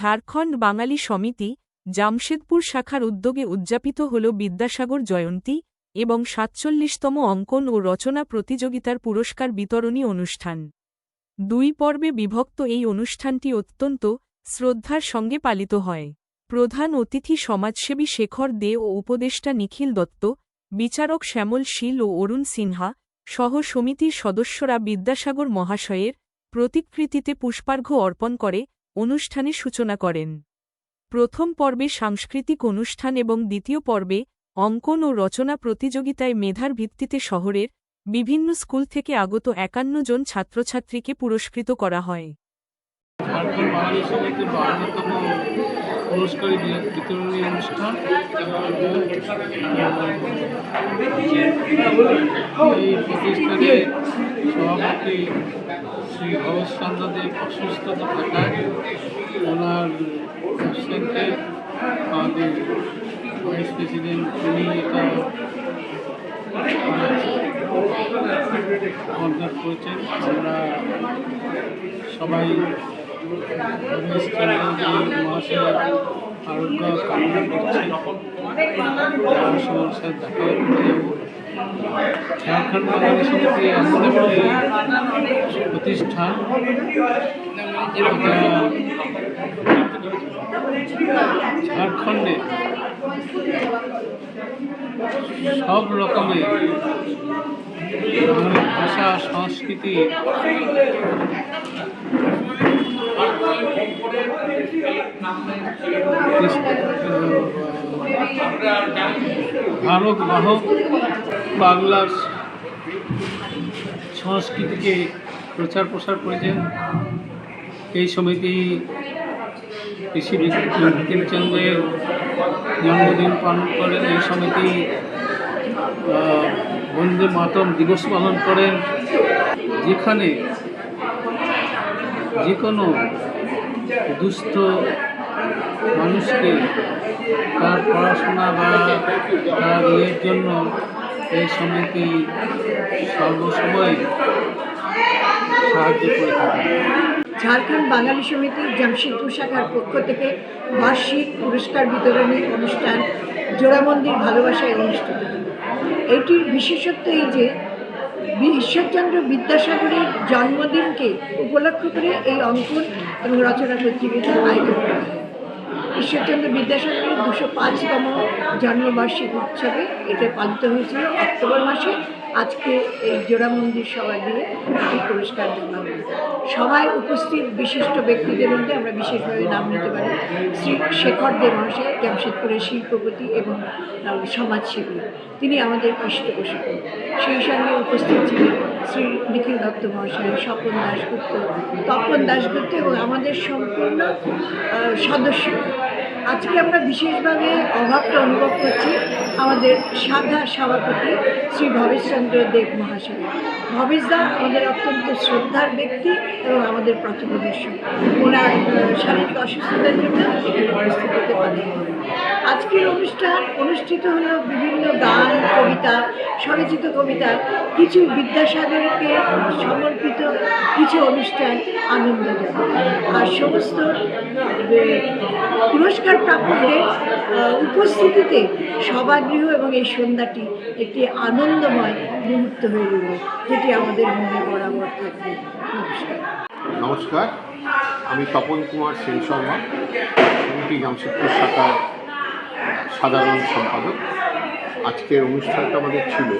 ঝাড়খণ্ড বাঙালি সমিতি জামশেদপুর শাখার উদ্যোগে উদযাপিত হল বিদ্যাসাগর জয়ন্তী এবং সাতচল্লিশতম অঙ্কন ও রচনা প্রতিযোগিতার পুরস্কার বিতরণী অনুষ্ঠান। দুই পর্বে বিভক্ত এই অনুষ্ঠানটি অত্যন্ত শ্রদ্ধার সঙ্গে পালিত হয়। প্রধান অতিথি সমাজসেবী শেখর দে ও উপদেষ্টা নিখিল দত্ত, বিচারক শ্যামল শীল ও অরুণ সিনহা সহ সমিতির সদস্যরা বিদ্যাসাগর মহাশয়ের প্রতিকৃতিতে পুষ্পার্ঘ্য অর্পণ করে অনুষ্ঠানে সূচনা করেন। প্রথম পর্বে সাংস্কৃতিক অনুষ্ঠান এবং দ্বিতীয় পর্বে অঙ্কন ও রচনা প্রতিযোগিতায় মেধার ভিত্তিতে শহরের বিভিন্ন স্কুল থেকে আগত একান্ন জন ছাত্রছাত্রীকে পুরস্কৃত করা হয়। পুরস্কার বিতরণী অনুষ্ঠান এই প্রতিষ্ঠানে সভাপতি শ্রী ভবেশ দেব অসুস্থতা থাকায় ওনার অ্যাবসেন্টে আমাদের ভাইস প্রেসিডেন্ট, উনি এটা অর্ডার করেছেন। আমরা সবাই মহাশয়ের আরোগ্য কামনা করছি। দেখা ঝাড়খণ্ড বাঙালি প্রতিষ্ঠান ঝাড়খণ্ডে সব রকমের ভাষা সংস্কৃতি ভারত বাহক বাংলার সংস্কৃতিকে প্রচার প্রসার করেছেন, এই সমিতি কৃষি বঙ্কিমচন্দ্রের জন্মদিন পালন করেন, এই সমিতি বন্দে মাতরম দিবস পালন করেন। যেখানে যে কোনো দুস্থ মানুষকে তার পড়াশোনা বা তার ইয়ের জন্য এই সমিতি সর্বসময় সাহায্য করে থাকে? ঝাড়খণ্ড বাঙালি সমিতি জামশেদপুর শাখার পক্ষ থেকে বার্ষিক পুরস্কার বিতরণী অনুষ্ঠান জোড়ামন্দির ভালোবাসায় অনুষ্ঠিত এটির বিশেষত্ব এই যে, ঈশ্বরচন্দ্র বিদ্যাসাগরের জন্মদিনকে উপলক্ষ করে এই অঙ্কন এবং রচনা প্রতিযোগিতার আয়োজন করা হয়। ঈশ্বরচন্দ্র বিদ্যাসাগরের দুশো পাঁচতম জন্মবার্ষিক উৎসবে এটা পালিত হয়েছিল অক্টোবর মাসে। আজকে এই জোড়া মন্দির সভা দিয়ে এটি পুরস্কার দেওয়া হলো সবাই উপস্থিত বিশিষ্ট ব্যক্তিদের মধ্যে আমরা বিশেষভাবে নাম নিতে পারি শ্রী শেখর দেব মহাশয়, জামশেদপুরের শিল্পপতি এবং সমাজসেবী। তিনি আমাদের পৃষ্ঠপোষক সেই সঙ্গে উপস্থিত ছিলেন শ্রী নিখিল দত্ত মহাশয়, স্বপন দাশগুপ্ত, তপন দাশগুপ্ত এবং আমাদের সম্পূর্ণ সদস্য। আজকে আমরা বিশেষভাবে অভাবটা অনুভব করছি আমাদের সাধা সভাপতি শ্রী ভবেশচন্দ্র দেব মহাশয়। ভবেশদা আমাদের অত্যন্ত শ্রদ্ধার ব্যক্তি এবং আমাদের পথপ্রদর্শক ওনার শারীরিক অসুস্থতার জন্য এখানে উপস্থিত হতে পারেন। আজকের অনুষ্ঠান অনুষ্ঠিত হলো বিভিন্ন গান কবিতা স্বরচিত কবিতা কিছু বিদ্যাসাগরকে সমর্পিত কিছু অনুষ্ঠান আনন্দজনক আর সমস্ত পুরস্কার প্রাপকদের আহ, উপস্থিতিতে সভাগৃহ এবং এই সন্ধ্যাটি একটি আনন্দময় মুহূর্ত হয়ে রইল যেটি আমাদের মনে বরাবর থাকবে। নমস্কার। নমস্কার আমি তপন কুমার সেন শর্মা জামশেদপুর শাখার সাধারণ সম্পাদক। আজকের অনুষ্ঠানটা আমাদের ছিল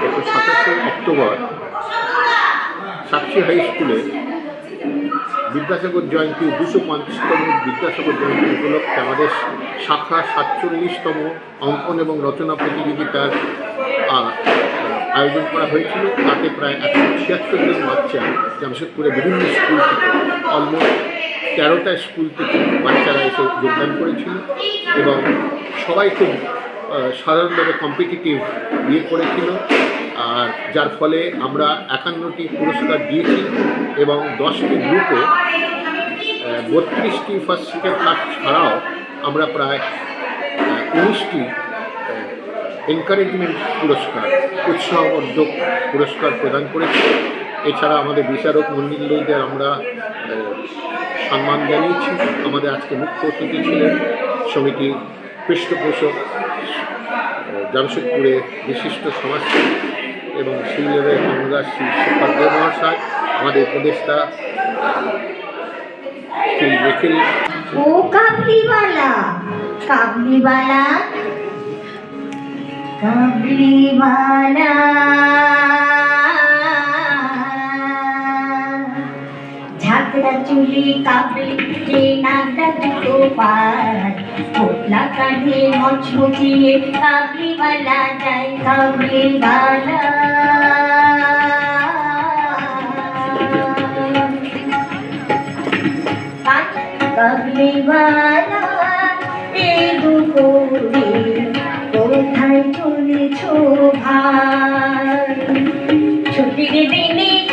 গত সাতাশে অক্টোবর সাক্ষী হাই স্কুলে বিদ্যাসাগর জয়ন্তী, দুশো পঞ্চাশতম বিদ্যাসাগর জয়ন্তী উপলক্ষে আমাদের শাখা সাতচল্লিশতম অঙ্কন এবং রচনা প্রতিযোগিতার আয়োজন করা হয়েছিল। তাতে প্রায় একশো ছিয়াত্তর জন বাচ্চা জামশেদপুরে বিভিন্ন স্কুল থেকে অলমোস্ট তেরোটা স্কুল থেকে বাচ্চারা এসে যোগদান করেছিল এবং সবাই খুব সাধারণভাবে কম্পিটিটিভ ইয়ে করেছিল। আর যার ফলে আমরা একান্নটি পুরস্কার দিয়েছি এবং দশটি গ্রুপে বত্রিশটি ফার্স্ট সেকেন্ড থার্ড ছাড়াও আমরা প্রায় উনিশটি এনকারেজমেন্ট পুরস্কার উৎসাহবর্ধক পুরস্কার প্রদান করেছি। এছাড়া আমাদের বিচারক মন্ডলীদের আমরা সম্মান জানিয়েছি। আমাদের আজকে মুখ্য অতিথি ছিলেন সমিতির পৃষ্ঠপোষক জামশেদপুরে বিশিষ্ট সমাজসেবী এবং শিলের কংগ্রেস শ্রী শেখর মহাশয়, আমাদের উপদেষ্টা, শ্রী নিখিল। ও কাবলিওয়ালা কাবলিওয়ালা কাবলিওয়ালা। চুলি কাবলি যে নাগরা দুটো পার পোটলা কাঁধে মচমচিয়ে কাবলিওয়ালা যায় কাবলিওয়ালা কোথায় চলেছ ভাই? ছুটির দিনে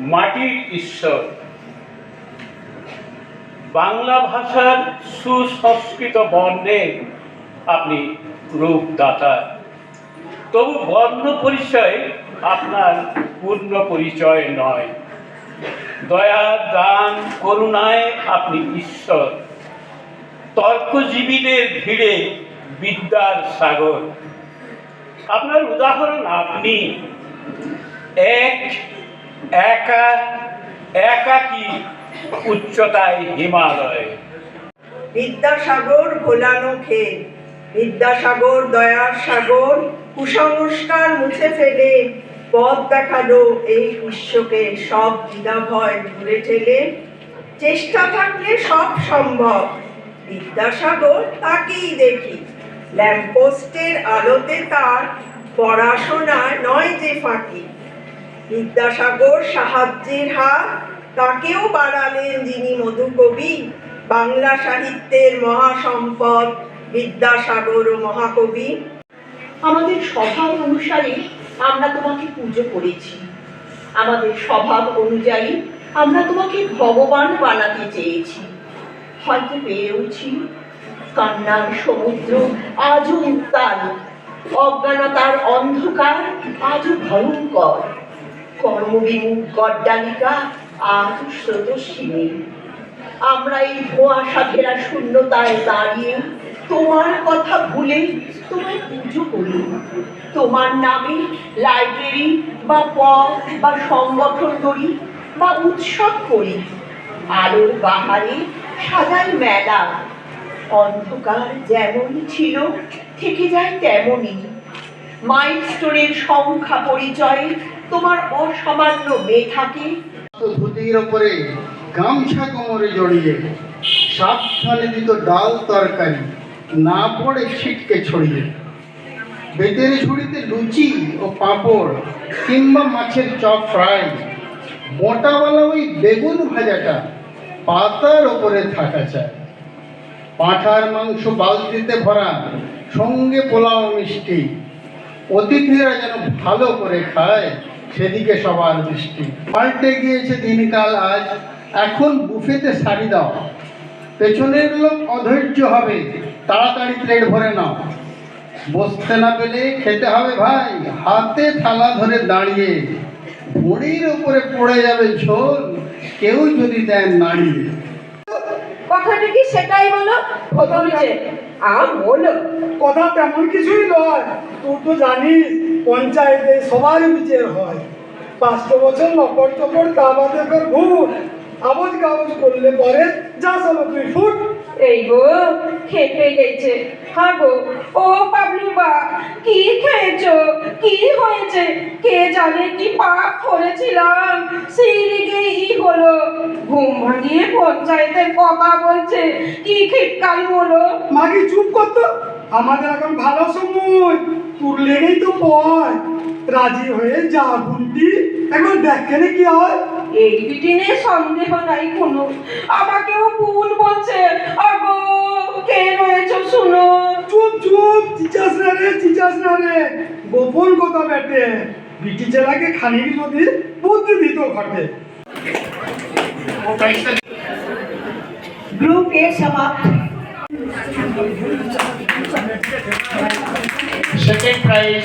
মাটির ঈশ্বর। বাংলা ভাষার সুসংস্কৃত বর্ণে আপনি রূপদাতা। তবু বর্ণ পরিচয় আপনার পূর্ণ পরিচয় নয়। দয়া, দান, করুণায় আপনি ঈশ্বর। তর্কজীবীদের ভিড়ে বিদ্যার সাগর। আপনার উদাহরণ আপনি। এক একা একাকী উচ্চতায় হিমালয়? বিদ্যাসাগর ভোলানো খেল বিদ্যাসাগর দয়ার সাগর, কুসংস্কার মুছে ফেলে। পথ দেখাল এই বিশ্বকে, সব দ্বিধাভয় দূরে ঠেলে। চেষ্টা থাকলে সব সম্ভব। বিদ্যাসাগর তাকেই দেখি। ল্যাম্পোস্টের আলোতে তার পড়াশোনা নয় যে ফাঁকি। বিদ্যাসাগর সাহায্যের হাত, তাকেও বাড়ালেন যিনি মধুকবি। বাংলা সাহিত্যের মহাসম্পদ বিদ্যাসাগর ও মহাকবি। আমাদের স্বভাব অনুসারে আমরা তোমাকে পুজো করেছি। আমাদের স্বভাব অনুযায়ী আমরা তোমাকে ভগবান বানাতে চেয়েছি। হয়তো পেরেওছি কান্নার সমুদ্র আজও উত্তাল, অজ্ঞানতার অন্ধকার আজও ভয়ঙ্কর। কর্মবিমুখ গড্ডালিকা, আজ স্রোতস্বিনী। আমরা এই ঘেরা শূন্যতায় দাঁড়িয়ে তোমার কথা ভুলে তোমায় পুজো করি। তোমার নামে লাইব্রেরি বা পথ বা সংগঠন করি বা উৎসব করি। আলোর বাহারে সাজাই মেলা। অন্ধকার যেমন ছিল, থেকে যায় তেমনই। মাইলস্টোনের সংখ্যা পরিচয়ে তোমার অসামান্য মেধাকে ধুতির ওপরে গামছা কোমরে জড়িয়ে সাবধানে দিত ডাল তরকারি, না পড়ে ছিটকে ছড়িয়ে। বেতের ঝুড়িতে লুচি ও পাঁপড় কিংবা মাছের চপ ফ্রাই, মোটাওয়ালা ওই বেগুন ভাজাটা পাতার ওপরে থাকা চায় পাঁঠার মাংস বালতিতে ভরা, সঙ্গে পোলাও মিষ্টি, অতিথিরা যেন ভালো করে খায় সেদিকে সবার দৃষ্টি। পাল্টে গিয়েছে দিনকাল আজ এখন বুফেতে শাড়ি দাও। পেছনের লোক অধৈর্য হবে তাড়াতাড়ি প্লেট ভরে নাও। বসতে না পেলে খেতে হবে ভাই হাতে থালা ধরে দাঁড়িয়ে। ভুঁড়ির উপরে পড়ে যাবে ঝোল কেউ যদি দেন নাড়িয়ে কথাটা কি সেটাই বলো? আম বলো কথা তেমন কিছুই নয় তুই তো জানিস পঞ্চায়েতে সবারই বিচার হয়। পাঁচশো বছর নকর চকর তা বাদে ফের ভুল। আবজ কাগজ করলে পরে যা চলো তুই ফুট। এই গো খেতে গেছে। হ্যাঁ গো ও পাবলুবা কি খেয়েছো? কি হয়েছে? কে জানে কি পাপ করেছিলাম? সেই লিগে ই হলো। ঘুম ভাঙিয়ে পঞ্চায়েতের কথা বলছে। কি খিটকাল বলো মাগি চুপ করতো? আমাদের এখন ভালো সময়। তোর লেগেই তো পয় রাজি হয়ে যা গুনতি একবার দেখেনি কি হয়। এই বিটিনে সন্দেহ নাই কোনো। আমাকেও ভুল বলছে। আগো কে রয়েছে শুনো। চুপ চুপ। চিচাস না রে চিচাস না রে। গোপন কথা বেটে। বিটি চেলাকে খানিক যদি বুদ্ধি দিত ঘটে। গ্রুপ এ সমাপ্ত। Second prize